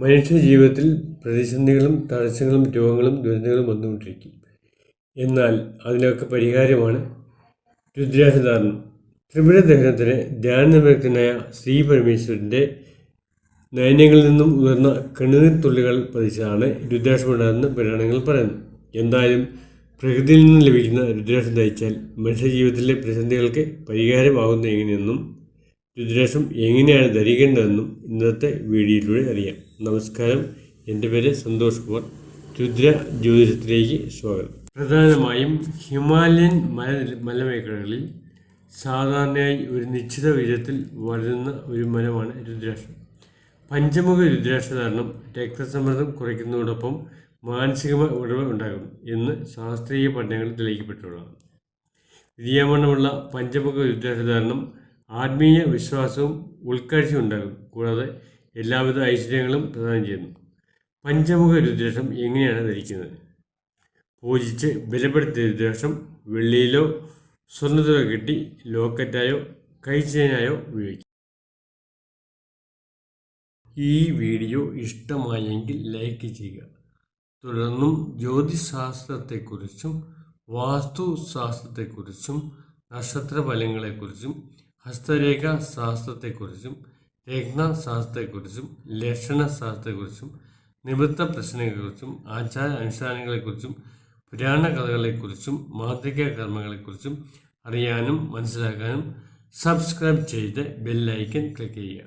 മനുഷ്യ ജീവിതത്തിൽ പ്രതിസന്ധികളും തടസ്സങ്ങളും രോഗങ്ങളും ദുരന്തങ്ങളും വന്നുകൊണ്ടിരിക്കും. എന്നാൽ അതിനൊക്കെ പരിഹാരമാണ് രുദ്രാസധാരണം ത്രിപുര ദഹനത്തിന് ധ്യാനനിമഗ്നായ ശ്രീ പരമേശ്വരന്റെ നയനങ്ങളിൽ നിന്നും ഉയർന്ന കണ്ണുനീർ തുള്ളികൾ പതിച്ചാണ് രുദ്രാക്ഷമുണ്ടാകുന്ന പുരാണങ്ങൾ പറയുന്നത് എന്തായാലും പ്രകൃതിയിൽ നിന്ന് ലഭിക്കുന്ന രുദ്രാക്ഷം ധരിച്ചാൽ മനുഷ്യജീവിതത്തിലെ പ്രതിസന്ധികൾക്ക് പരിഹാരമാകുന്ന എങ്ങനെയെന്നും രുദ്രാക്ഷം എങ്ങനെയാണ് ധരിക്കേണ്ടതെന്നും ഇന്നത്തെ വീഡിയോയിലൂടെ അറിയാം. നമസ്കാരം. എന്റെ പേര് സന്തോഷ് കുമാർ. രുദ്ര ജ്യോതിഷത്തിലേക്ക് സ്വാഗതം. പ്രധാനമായും ഹിമാലയൻ മല മലമേഖലകളിൽ സാധാരണയായി ഒരു നിശ്ചിത ഉയരത്തിൽ വളരുന്ന ഒരു മരമാണ് രുദ്രാക്ഷം. പഞ്ചമുഖ രുദ്രാക്ഷധാരണം രക്തസമ്മർദ്ദം കുറയ്ക്കുന്നതോടൊപ്പം മാനസികമായ ഉടമ ഉണ്ടാകും എന്ന് ശാസ്ത്രീയ പഠനങ്ങൾ തെളിയിക്കപ്പെട്ടുള്ളതാണ്. വിദ്യാമണ്ണമുള്ള പഞ്ചമുഖ രുദ്രാക്ഷധാരണം ആത്മീയ വിശ്വാസവും ഉൾക്കാഴ്ചയും ഉണ്ടാകും. കൂടാതെ എല്ലാവിധ ഐശ്വര്യങ്ങളും പ്രദാനം ചെയ്യുന്നു. പഞ്ചമുഖ രുദ്രാക്ഷം എങ്ങനെയാണ് ധരിക്കുന്നത്? പൂജിച്ച് ബലപ്പെടുത്തിയ രുദ്രാക്ഷം വെള്ളിയിലോ സ്വർണത്തിലോ കെട്ടി ലോക്കറ്റായോ കൈച്ചേനായോ ഉപയോഗിക്കും. ഈ വീഡിയോ ഇഷ്ടമായെങ്കിൽ ലൈക്ക് ചെയ്യുക. തുടർന്നും ജ്യോതിശാസ്ത്രത്തെക്കുറിച്ചും വാസ്തുശാസ്ത്രത്തെക്കുറിച്ചും നക്ഷത്രഫലങ്ങളെക്കുറിച്ചും ഹസ്തരേഖ ശാസ്ത്രത്തെക്കുറിച്ചും രത്നശാസ്ത്രത്തെക്കുറിച്ചും ലക്ഷണശാസ്ത്രത്തെക്കുറിച്ചും നിവൃത്ത പ്രശ്നങ്ങളെക്കുറിച്ചും ആചാര അനുഷ്ഠാനങ്ങളെക്കുറിച്ചും പുരാണ കഥകളെക്കുറിച്ചും മാന്ത്രിക കർമ്മങ്ങളെക്കുറിച്ചും അറിയാനും മനസ്സിലാക്കാനും സബ്സ്ക്രൈബ് ചെയ്ത് ബെല്ലൈക്കൻ ക്ലിക്ക് ചെയ്യുക.